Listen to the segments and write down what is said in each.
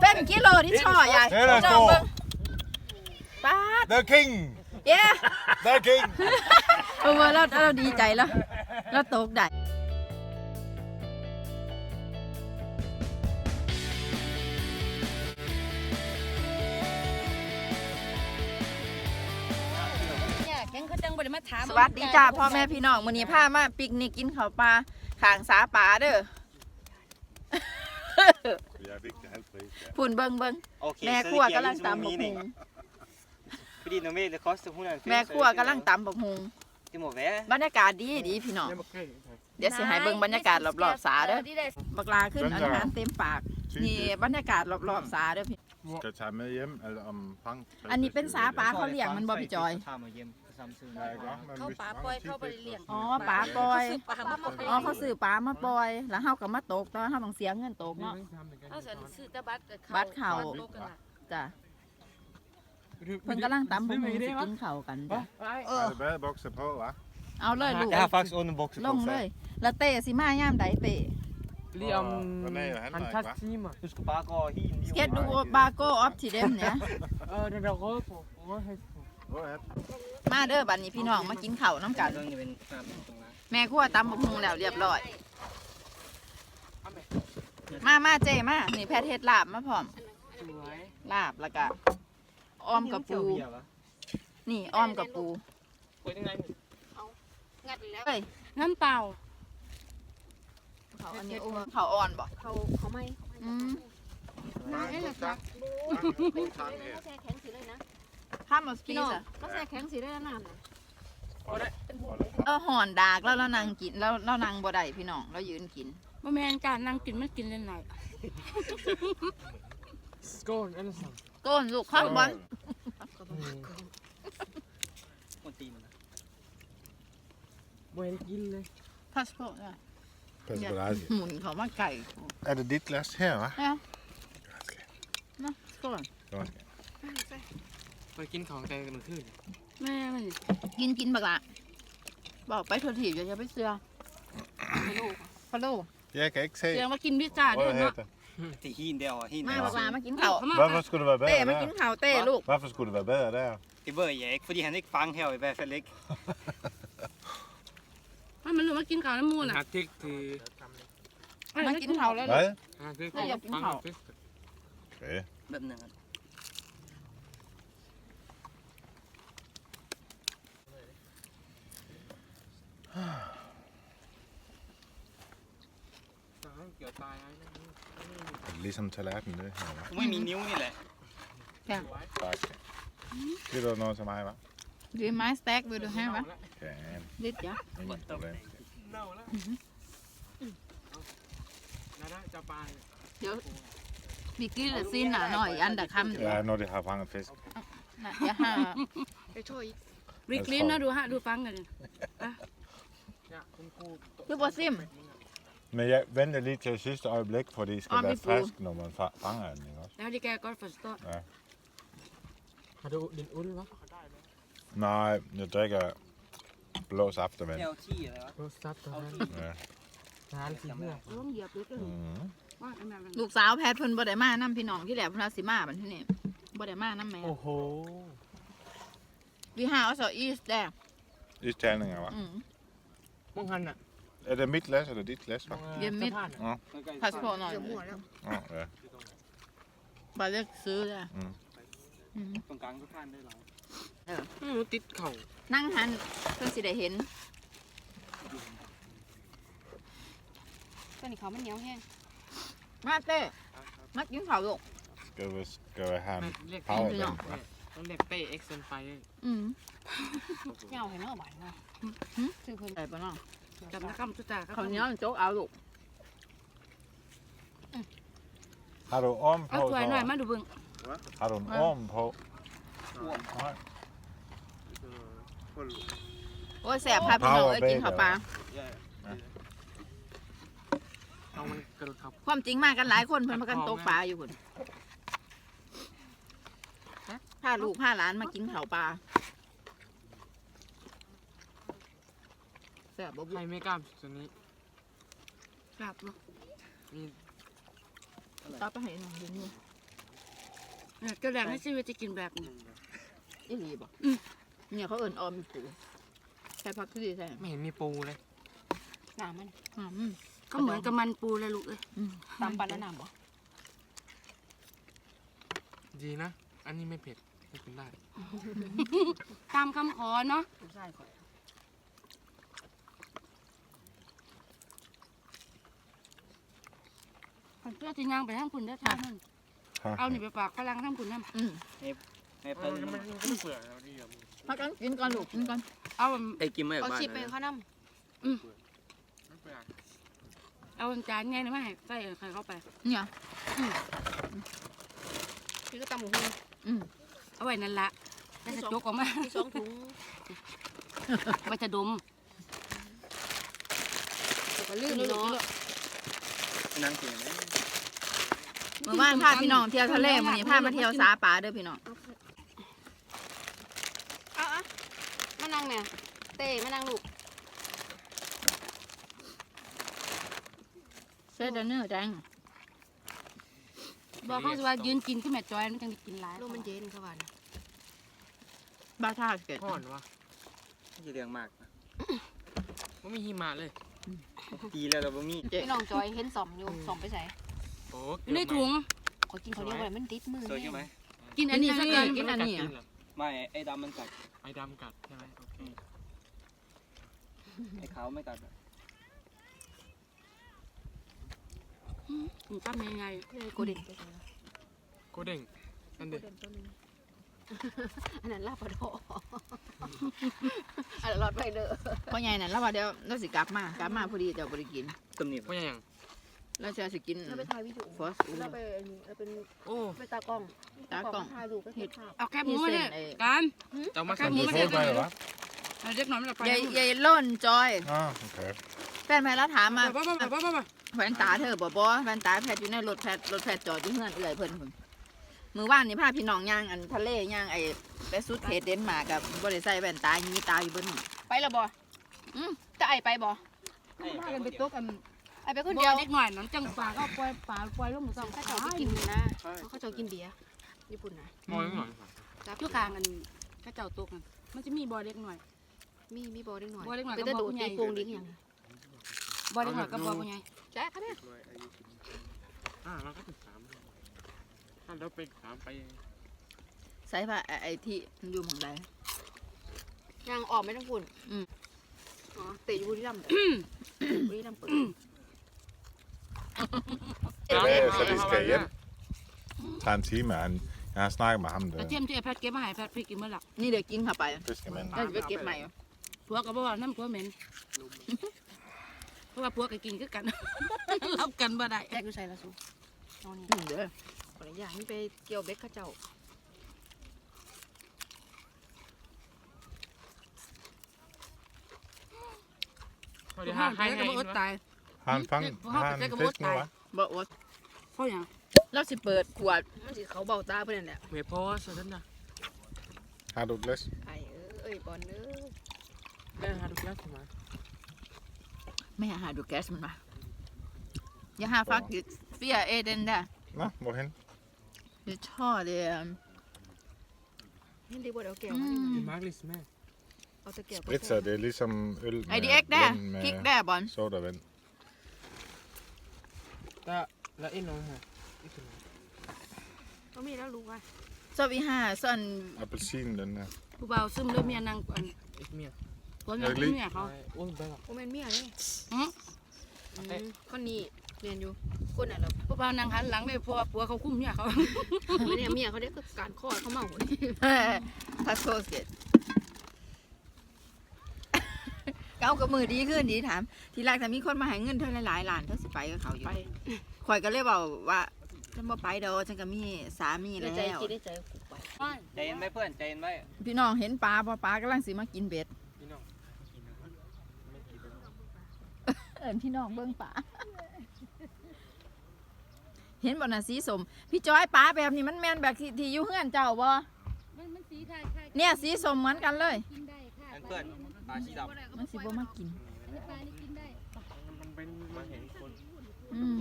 เป็นกิโลที่ช่อยายเดี๋ยวเราจ้าโตเบิ่งป้าด The King เย้ The King เออเราเราดีใจแล้ว เราตกได้สวัสดีจ้าพ่อแม่พี่น้องมื้อนี้พามาปิกนิกกินข้าวปลาข้างสาปลาเด้อ Ja, viktig helpris. ฝุ่นเบิ่งเบิ่ง Okej, แม่ så ครัว det ger กำลัง inte så ตำบัก mening. หุง Fordi når vi kaster hundene แม่ครัวกำลังตำบักหุง Det må være. บรรยากาศดีดีพี่น้องเดี๋ยวสิให้เบิ่งบรรยากาศรอบๆสาเด้อบักลาขึ้นอาหารเต็มปากนี่บรรยากาศรอบๆสาเด้อพี่ Skal jeg tage med hjem, eller om Frank... อันนี้เป็นสาปลาเขาเลี้ยงมันบ่พี่จอย tager mig hjem på samme tid. Ja, ikke også? Men เขา hvis ปลา Frank ปล่อย tit เข้าไป ikke เลี้ยง får อ๋อ sådan ปลาปล่อยปลามาปล่อยอ๋อเขาซื้อปลามาปล่อย แล้วเฮาก็มาตกตอนเฮาต้องเสียเงินตกเนาะ เขาสันซื้อแตะบัตรกับบัตรเข้าโลกกันล่ะจ้ะเพิ่นกำลังตำบักหุงสิกินข้าวกันจ้ะ Er det badebukser på, hva'? เอาเลยลูก Jeg har faktisk underbukser ล på งเล selv. ยแล้วเต้สิมายามใดเต้ Lige om René og Henrik, halvtreds hva'? timer. Du skal bare gå helt lige สเก็ตดูบาโก้ออฟทีเดมเนี่ย Øh, den der røde på. Røde hat på. Hvor er det? มาเด้อบัดนี้พี่น้องมากินข้าวน้ำกัน Sådan, jeg vender frem til dig. แม่ครัวตำบักหุงแล้วเรียบร้อย มามาเจมา นี่แพทย์เฮ็ดลาบมาพร้อม Sure. ลาบแล้วก็อ้อมกับปู นี่อ้อมกับปู Gå den anden. งัดแล้วเฮ้ยน้ำเปล่าเขาอันนี้อ้วนเขาอ่อนบ่เขาเขาไม่อืม Nej, det er god tak. God tak her. แช่แข็งสีเลยนะ ข้ามมาสพี่ปีน้องสอะก็แช่แข็งสีเลยนะน่ะเออห่อนดากแล้วเรานั่งกินแล้วเรานั่งบ่ได้พี่น้องเรายืนกิน บ่แม่นการนั่งกินมันกินเล่นไหน Skål alle sammen. ก้นลูกข้าวบอล Rundt i den. Må jeg ikke gilde det? พาสปอร์ตอะ Pas på dig. หมุนเขามาไก่ Er det dit glas her, hva'? นะก้น Godt. Må jeg give kongen, da jeg kan køle? แม่มันกินกินบักละบอกไปเถอะถีบอย่าอย่าไปเสือพะโล้ Jeg kan ikke se เดี๋ยวมากินพิซซ่าด้วย røde เนาะ hætte. Det er helt derovre, helt มาบัก derovre. ลามากินข้าวเขามา Hvorfor skulle det være เต้ bedre มากิน der? ข้าวเต้ลูก Hvorfor skulle det være bedre der? Det ved jeg ikke, fordi han ikke fange her i hvert fald ikke. ไม่มันรู้มากินข้าวน้ำมูล Han อะ har ikke til... มากินข้าวแล้วลูก Hvad? Han har ikke Nej, jeg til kan fange have. fisk. Okay. Hvem den er? Der er en gjort dig, ej. Ligesom tallerken, det her, hva'? Du må i min nævne, eller? Tak. Giver du noget til mig, hva'? ดีไม้สเต็กไปดูให้ปะ Ja, ดิดจ้ะ ingen problem. Nå, eller? Nej, nej, der er bare... เดี๋ยวบิกกี้ละซินหน่ะหน่อยอันเดอร์คัมเดี๋ยว Ja, når de har fanget fisk. นะอย่าหาไปช่วยวิกลินนะดูฮะ ดูฟังกันเลย Ja, den gode... คือบ่ซิม Men jeg venter lige til sidste øjeblik, fordi det skal Om være i bur. frisk, når man fa- fanger den, ikke også? แล้วดีแกก็ฟอสโต้ Har du din uld, hva'? Nej, jeg drikker blå saftevand. Det er jo 10, eller hvad? Du har sat dig her. Ja. Der er aldrig her. ต้องเหยียบเลยก็ Mhm. ว่าอันนั้น ลูกสาวแพทย์เพิ่นบ่ได้มานํพี่น้องที่แหลมเพิ่นว่าสิมาบัดที่นี่บ่ได้มานํแม่ Åh. วิหาเอาซ ออีสแดง Isterninger, hva'? อืม Mange han er. Er det mit glas, eller dit glas, hva'? Det er mit. Der har han. พาสปอร์ตหน่อย Åh, ja. บ่เลือกซื้อเลยอืม อืม Nogle gange, så tager han det, eller hvad? Nu er dit kov. นั่งหันเพิ่นสิได้เห็นตัวนี้เขามันเหนียวแห้งมาเต้มากินข้าวลูก Skal vi, skal vi have en Men læg powerbank, hva'? Den læg bag Exxon Fire. อืมเหนียวเห็นไหมหวานเนาะซื้อเพิ่นใส่ปะเนาะจำนะคำตุ๊กตาข้าวเหนียวโจ๊กเอาลูก Har du orm เอา på? ถ้วยหน่อย så? มาดูเบิ่ง Har du en Ja. orm på? Nej. โอ้ยแสบค่ะพี่น้องเอ้ยกินข้าวปลา Ja, ja. Nå, men kan du tappe? ความจริงมากันหลายคนเพิ่นมากันตกปลาอยู่พุ่นพา ลูกพาหลานมากินข้าวปลาแสบบ่บุ Hay med gam, sådan i. กลับเนาะ Min ตาไปให้น้องดูนี่เนี่ยจะแรงให้ชีวิตจะกินแบบนี้อีหลีบ่อืมเนี่ยเขาเอิ้นออมอยู่ปูใส่ผักชีใส่ไม่เห็นมีปูเลยน้ำมันอืมก็เหมือนกับมันปูเลยลูกเอ้ยอืมตำปลาแล้วน้ำบ่ดีนะ อันนี้ไม่เผ็ด ไม่กินได้ตามคำขอเนาะใช่ข่อยเพื่อจะย่างไปทางคุณได้ทางนั้นเอานี่ไปฝากฝรั่งทางคุณนั่นอืมให้เอเพิ่อนมันก็ไม่เปลือกแล้วนี่ครับพักกันกินก่อนลูกกินก่อนเอาได้กินมาจากเอาบ้านชิปไปนะเขาน้ไม่เปลือกำเอาจานใหญ่นี่มาให้ใส่ใครเข้าไปเนี่ยพี่ก็ตำหมูหุ้งอืม เอาไว้นั่นละแล้วจะจกออกมาสองถุงไว้จะดมก็ลืมเนาะนั่งกินไหมเมื่อวานพาพี่น้องเที่ยวทะเลมื้อนี้พามาเที่ยวสาป่าเด้อพี่น้องเอาอะมานั่งเนี่ยเต้มานั่งลูกเสื้อเนื้อแดงบอกเขาสิว่ายืนกินที่แม่จอยมันจังได้กินหลายลมมันเย็นเขาว่านะ บ้าท่าเกิดห่อนวะที่เลี้ยงมากนะไม่มีหิมะเลยปีแล้วเราบ่มีเจ๊พี่น้องจอยเห็นสอมอยู่สอมไปใส่โอ้อยู่ในถุง ขอกินเขาวเรียกว่ามันติดมือสวยใช่ไหมกินอันนี้ซะก่อนกินอันนี้กัดอะเหรอไม่ไอ้ดำมันกัดไอ้ดำกัดใช่ไหมโอเคไอ้ขาวไม่กัดอะกินตั้มยังไงโกเด้นไปใส่โกเด้งนั่นโกเด็เด้นตัวหนึง อันนั้นลาบปลาดออันนั้นรอดไปเด้อพ่อใหญ่นั่นแล้วว่าเดี๋ยวเราสิกลับมากลับมาพอดีเดี๋ยวบ่ได้กินต้มนี่ว่าอย่างเราจะสิกินเราไปถ่ายวิดีโอฟอสอูเราไปอันนี้เราเป็นโอ้ไปตากล้องตากล้องถ่ายรูปก็เห็นภาพเอาแคบหมูมาเนี่ยมีเส้นไอ้กันจะเอามาแค่ใส่หมู Kan du få mig, va? เอาเด็กหน่อยมันละไปยายยายล่นจอย Ah, okay. แฟนแม่แล้วถามมาบ้าบ้าบ้าบ้าบ้าแว่นตาเธอบ่บ่แว่นตาแพทย์อยู่ในรถแพทย์รถแพทย์จอดอยู่เฮือนเอื้อยเพิ่นพุ่น มือว่านนี่พาพี่น้องย่างอันทะเลย่างไอ้ไปสุดเขตเดนมาร์กกับบ่ได้ใส่แว่นตายีตาอยู่เบิ่นนี่ไปและบ่อืมจะไอไปบ่พากันไปตกกันไอไปคนเดีเดียยววเด็กหน่อยน้ำจังปลาก็ปล่อยปลาปล่อยลงหมูสองถ้าเจ้าไปกินนะเขาเจ้ากินเบียร์ญี่ปุ่นนะมองหน่อยชั่วกลางอันข้าเจ้าตกกันมันจะมีบ่อเด็กหน่อย มีมีบ่อเล็กหน่อยบ่อเล็กหน่อยไปก็แต่บ่โดอดผู้ใหญ่ตีโปงดิ้งอย่างบ่อเด็กหน่อยก็บ่อผู้ใหญ่แจ๊คเนี่ยอ่าเราก็ถึงสามถ้าเราไปสามไปใส่ผ้าไอ้ไอ้ที่มันอยู่หม่องใดยางออกไม่ต้องฝุ่นอืมอ๋อเตะอยู่บุรีรัมย์เด้อบุรีรัมย์เปิด Hvad, så vi skal hjem? Tager en time, han, jeg har snakket med ham, กระ der เทียมที่ไอ้แพทย์เก็บมาให้แพทย์พี่กินเมื่อหลักนี่เดี๋ยวกินเข้าไป fiskemanden. เราจะไปเก็บใหม่ผัวก็บอกว่าน้ำผัวเหม็นเพราะว่าผัวก็กินคือกัน รับกันบ่ได้แจ๊คอยู่ใส่ละสูนอนนี่อืมเด้อ คนละอย่างนี่ไปเกี่ยวเบ็ดเข้าเจ้าพอดีผู้หาห้ามให้ใครให้ก็บ่อดตาย Har han fanget? Hvor har Har du han tjekket fisk nu, hvor hva'? บ่อดเพราะอย่างเราสิเปิดขวดมันสิเขาเบาตาเพื่อนนแหละเมพอสนั่นนะ Har du et glas? ไอ้เอ้ยบอลเอ้ยได้หาดูแล้วใช่ไหมไม่หาดูแก๊สมันมาอย่าหาฟักดิเฟียเอเดนได้ Nå, hvorhen? เดี๋ยวช่อเดียวเห็น ดีบ่เดี๋ยวแก้วอืมาดิมดีมากลิสแม่เอาตะแก้ว Spritzer, det er ligesom øl ไอ med ดีเอ็กได้ blend คลิก med ได้บอล sodavand. แต่แล้วไอ้น้องฮะอีกคนก็มีแล้วรู้ว่าซอวีห้าส่วน Appelsin, den her. ผู้บ่าวซึมเริ่มเมียนางอันอีกเมียผัวเมียเมียเขาโอ้ยได้หรอโอแมนเมียเลยหืออืม คนนี้เรียนอยู่ คนน่ะเหรอผู้บ่าวนางหันหลังไปเพราะว่าผัวเขาคุ้มเมียเขาไม่ได้เมียเขาได้คือการคลอดเขาเมาเลยทัสโคสเกตเก้ากับมือดีขึ้นดีถาม ทีแรกถ้ามีคนมาให้เงินเท่าหลายๆล้านเท่าสิไปกับเขาอยู่ไป ข่อยก็เลยบอกว่าฉันบ่ไปดอกฉันก็มีสามีในแล้ว ใจคิดในใจกูไปใจเย็นไหมเพื่อนใจเย็นไหมพี่น้องเห็นปลาพอปลากำลังสิมากินเบ็ด พี่น้องไม่กินเลยเอินพี่น้องเบิ่งปลา เห็นบ่น่ะสีสม พี่จอยปลาแบบนี้มันแม่นแบบที่ที่อยู่เฮือนเจ้าบ่มันมันสีค่ะค่ะเนี่ยสีสมเหมือนกันเลย กินได้ค่ะเพื่อนปลาชีดมันสิบ่มากินปลานี่กินได้มันเป็นมาเห็นคนอืม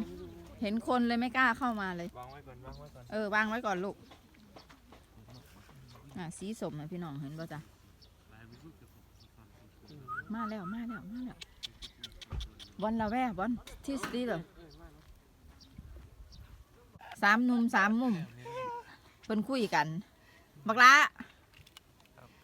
เห็นคนเลยไม่กล้าเข้ามาเลย วางไว้ก่อนวางไว้ก่อนเออวางไว้ก่อนลูก อะสีสมนะพี่น้องเห็นป่ะจ๊ะมาแล้วมาแล้วมาแล้วบอลละแว่บอลที่สตีเลย สามหนุ่มสามมุมเพิ่นคุยกัน บักละ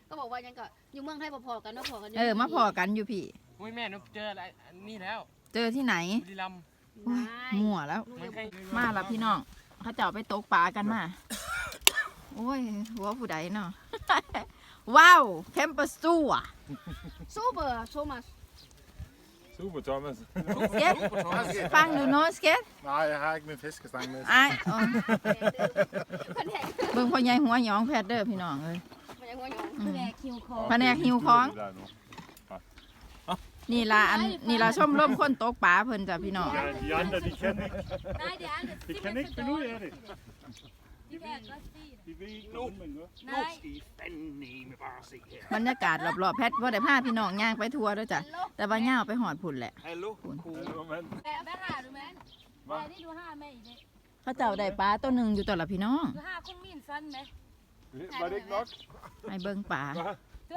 ก็บอกว่ายังก็อยู่เมืองไทยพอๆกันเนาะพอกันยู่เออ มาพอกันอยู่พี่ อุ้ยแม่นุ๊กเจออะไรอันนี่แล้วเจอที่ไหนบุรีรัมย์โอ้ยมั่วแล้วเหมือนใครมาแล้วพี่น้องเขาเจ้าไปตกปลากันมา โอ้ย หัวผู้ใดเนาะ ว้าว แคมปัสตูอะซูเปอร์โซมัส Super, Thomas. สเก็ตฟังดูเนาะสเก็ต Nej, jeg har ikke min fiskestang med. ไอ้ายอ๋อแผนกเบิ่งพ่อใหญ่หัวหยองแพทเด้อพี่น้องเอ้ยมันยังหัวหยองอืมแผนกคิวคอแผนกหิวของ Det der nu. นี่ล่ะอันนี่ล่ะชมร่มคนตกปลาเพิ่นจ้ะพี่น้อง Ja, de andre, de kan ikke. ได้เดี๋ยวอัน De kan ikke finde ud af det. ที่แผนกรัสซี่ De ved ikke, hvordan man gør. นายบรรยากาศรอบๆแพทบ่ได้พาพี่น้องย่างไปทัวร์เด้อจ้ะแต่ว่าย่างไปหอดพุ่นแหละฮัลโหล Hallo, mand. แม่แม่หาดูแม่แม่นี่ดูห้าแม่อีกเด้เขาเจ้าได้ปลาตัวหนึงอยู่ตัวละพี่น้อง ดูห้าคุณมีนสั้นไหม Var det ikke nok? ให้เบิ่งปลาดู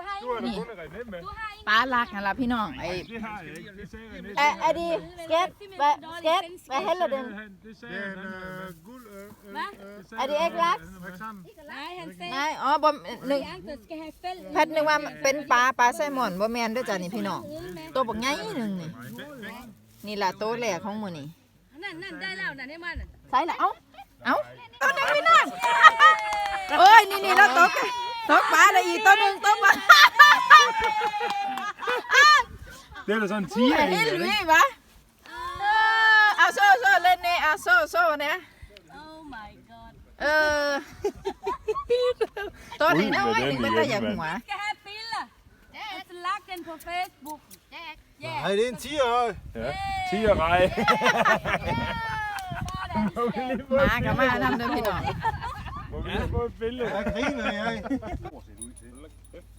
ห้า Du har da kun René med. ดูห้าปลาลักนั่นล่ะพี่น้องไอ้ Det har jeg ikke. Det sagde René. ไอ้ไอ้ดีสเก็ตไปสเก็ตไปเฮ็ดละเด้อ Det sagde han. øh, guld, øh, øh, Hvad? øh, det Er det sagde ikke han, laks? han har været sammen. นายฮันเซ่นายอ๋อบ่นึกยังเกิดจะให้เฟลแพทนึกว่าเป็นปลาปลาแซลมอนบ่แม่นเด้อจ้ะนี่พี่น้องตัวบักใหญ่หนึงนี่นี่ล่ะตัวแรกของมื้อนี้นั่นนั่นได้แล้วนั่นให้มันใส่ละเอ้า เอ้าตัวนั้นพี่น้องเอ้ย นี่นี่เราตกตกปลาเลยอีกตัวหนึงตกปลา Det er da sådan en เฮ้ย tiger, นี่ egentlig, ลุ ikke? ยวะเออเอาโซ่โซ่เล่นนี่เอาโซ่ โซ่เนี่ยโอ้ my god เออตัวนี้น้อยนี่มันก็อย่างหัวแกแฮปปี้ล่ะแจ๊กลักกัน på Facebook แจ๊กแย่ Nej, det er en tiger. Ja, tigerrej. หมากับมาทำเด้อพี่น้อง Må vi lige få et billede? Hvad griner jeg?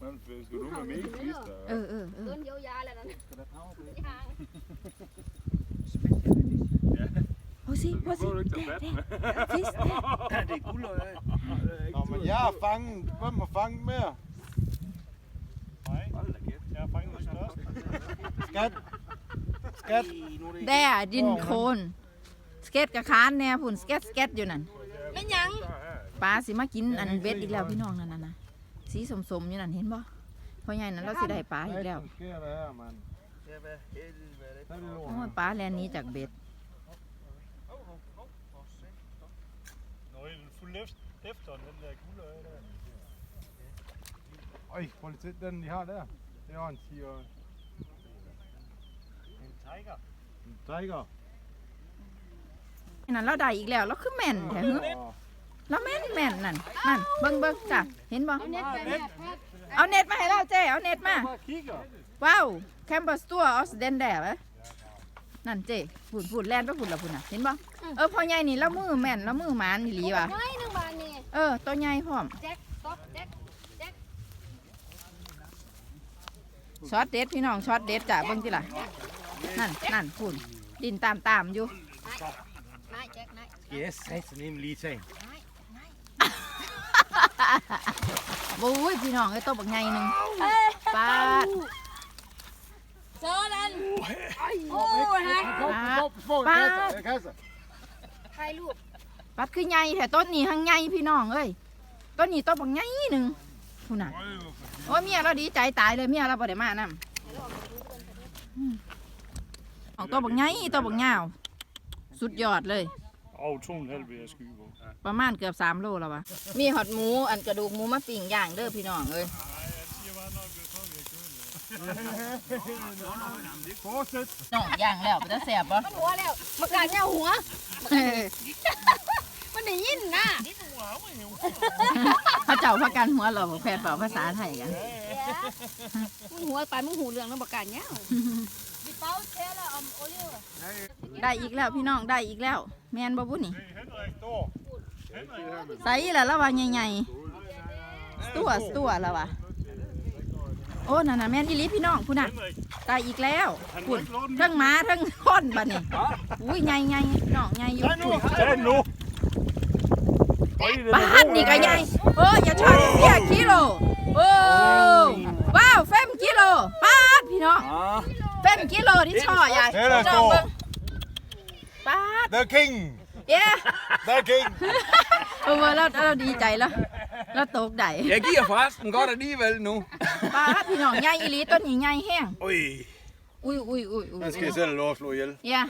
Man, skal du med mega klister? เออเออเออโดนเยียวยาแล้วนั่นยางโอ้สิโอ้สิ Får du ikke tage fat med? ฟิส Det er guld, Nå, men jeg har fanget. Hvem har fanget mere? Nej, jeg har fanget den største. Skat. Skat. แด่ดินโคนสเก็ตกับคานแน่พุ่นสเก็ตสเก็ตอยู่นั่นไม่ยัง ปลาสิมากินอันเบ็ดอีกแล้วพี่น้องนั่นน่ะนะสีสมๆอยู่นั่นเห็นบ่พ่อใหญ่นั้นเราสิได้ปลาอีกแล้ว Hvad sker der her, mand? Ja, hvad helvede. Hvad er det โอ้ยปลาแลนหนี้จากเบ็ด Nå, jeg er fuld efter, efter den der guldøje der. Øj, prøv lige til den, de har der. Det er en tiger. En tiger. En tiger. นั่นเราได้อีกแล้ว เราคือแม่นแท้ ฮึ Åh, เราแม่นแม่นนั่นนั่นเบิ่งเบิ่งจ้ะเห็นบ่เอาเน็ตไปแม่แพทย์เอาเน็ตมาให้เราเจ้เอาเน็ตมา Bare kigger. ว้าวแคมปัสตัวออสเดนแดวะนั่นเจ้ผุดผุดแลนไปผุดละผุดน่ะเห็นบ่เออพ่อใหญ่นี่เรามือแม่นเรามือหมานอีหลีว่ะไม่หนึ่งบาทนี่เออตัวใหญ่พร้อมแจ็คต๊อกแจ็คช็อตเด็ดพี่น้องช็อตเด็ดจ้ะเบิ่งติล่ะนั่นนั่นผุดดินตามตามๆอยู่นายแจ็คนา Skal ย jeg satse nemlig lige tage? โอ้ยพี่น้องไอ้ตัวบักใหญ่หนึงปาดเจอดันโอ้ยฮะ Få en Bare- kasse. En kasse. ถ่ายรูปปัดคือใหญ่แต่ต้นนี้หังใหญ่พี่น้องเอ้ยต้นนี้ตัวบักใหญ่หนึงผู้น่ะโอ้ยเมียเราดีใจตายเลยเมียเราบ่ได้มานำของตัวบักใหญ่ตัวบักยาวสุดยอดเลย Og to og en halv vil jeg skyde på. ประมาณเกือบสามโลแล้ววะมีหอดหมูอันกระดูกหมูมาปิ้งย่างเด้อพี่น้องเอ้ย Fortsæt. น้องย่างแล้วมันจะแสบปะมันหัวแล้วมากาเนี่ยหัว มันได้ยินนะเขาเจ้าพักกันหัวเราแพทย์เปล่าภาษาไทยกัน มึงหัวไปมึงหูเรื่องน้ำประกันเนี่ยดิเป้า เทละอมโอลิวได้อีกแล้วพี่น้องได้อีกแล้ว แมนบ่บุนี่ Henrik, Thor. Henrik, ใส่ละแล้วว่าใหญ่ๆตัวตัวแล้ววะโอ้อ้นั่นน่ะแม่นอีหลีพี่น้องพุ่นน่ะตายอีกแล้วพุ่นเทั้งหม้าเทั้งคนบัดนี้อุ้ยใหญ่ใหญ่พี่น้องใหญ่อยู่พุ่น Sen nu! Oj, det บ้านนี่ก็ใหญ่โอ้อย่าชอบเพียกิโลโอ้ว้าวเฟมกิโลป้าดพี่น้อง Ja. เฟมกิโลที่ช่อใหญ่จองเบิ่งป้าด The king! เย้ The king! เออเราเราดีใจแล้วเราตกใด Jeg giver forresten godt alligevel nu. ป้าดพี่น้องใหญ่อีหลีต้นนี้ใหญ่แห้ง Oj! อุ้ยอุ้ยอุ้ยอุ้ย Den skal I selv have lov at slå ihjel. เย้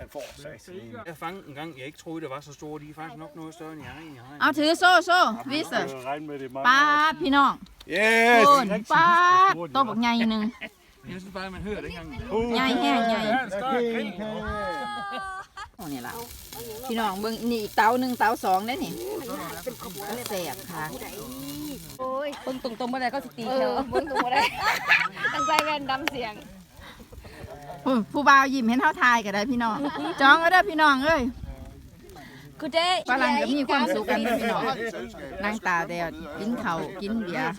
Den får satan en. Jeg fangede en gang, jeg ikke troede, det var så store. De er faktisk nok noget større, end jeg egentlig har. เอาถือโซ่โซ่วิส Jeg regner med, det er mange ป้าดพี่น้อง Yes! โอนป้าดตัวบักใหญ่หนึ่ง Jeg synes bare, man hører det ikke engang. ใหญ่แห้งใหญ่ The king! โอ้นี่ล่ะพี่น้องเบิ่งนี่อีกเตาหนึ่งเตาสองได้นี่แสบค่ะโอ้ยเบิ่งตรงๆบ่ได้ก็สิตีเอแถอวบนตัวได้ตั้งใจแว่นดำเสียงอุ้ยผู้บ่าวยิ้มเห็นเท่าทายก็ได้พี่น้องจองก็ได้อพี่น้องเอ้ยกูเด้ฝรั่งก็มีความสุขกันเด้อพี่น้องนั่งตาแดดกินข้าวกินเบียร์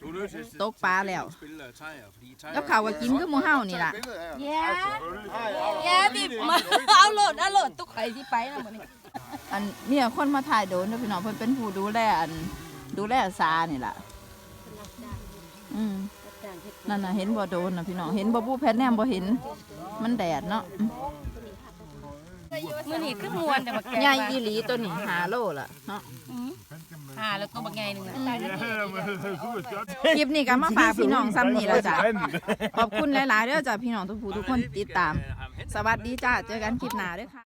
Som hygge. Du er nødt til at ตกปลาแล้ว spille uh, træer, fordi træer... แล้วข้าวก็กินคือหมูเฮานี่ล่ะ แย่แย่ดิมาเอาโหลดเอาโหลดตุกไข่ที่ไปนะบ่นี่อันเนี่ยคนมาถ่ายโดนเด้อพี่น้องเพิ่นเป็นผู้ดูแลอัน ดูแลซานี่ล่ะ อืมนั่นน่ะเห็นบ่โดนน่ะพี่น้องเห็นบ่ผู้แพทแนมบ่เห็น มันแดดเนาะมื้อนี้คือม่วนแต่บักแกใหญ่อีหลีตัวนี้หาโลล่ะเนาะ หาแล้วตัวบักใหญ่หนึงอะคลิปนี้ก็มาฝากพี่น้องซ้ำนี่แล้วจ้ะ Vand. ขอบคุณหลายๆเด้อจ้ะพี่น้องทุกผู้ทุกคนติดตาม สวัสดีจ้าเจอกันคลิปหน้าเด้อค่ะ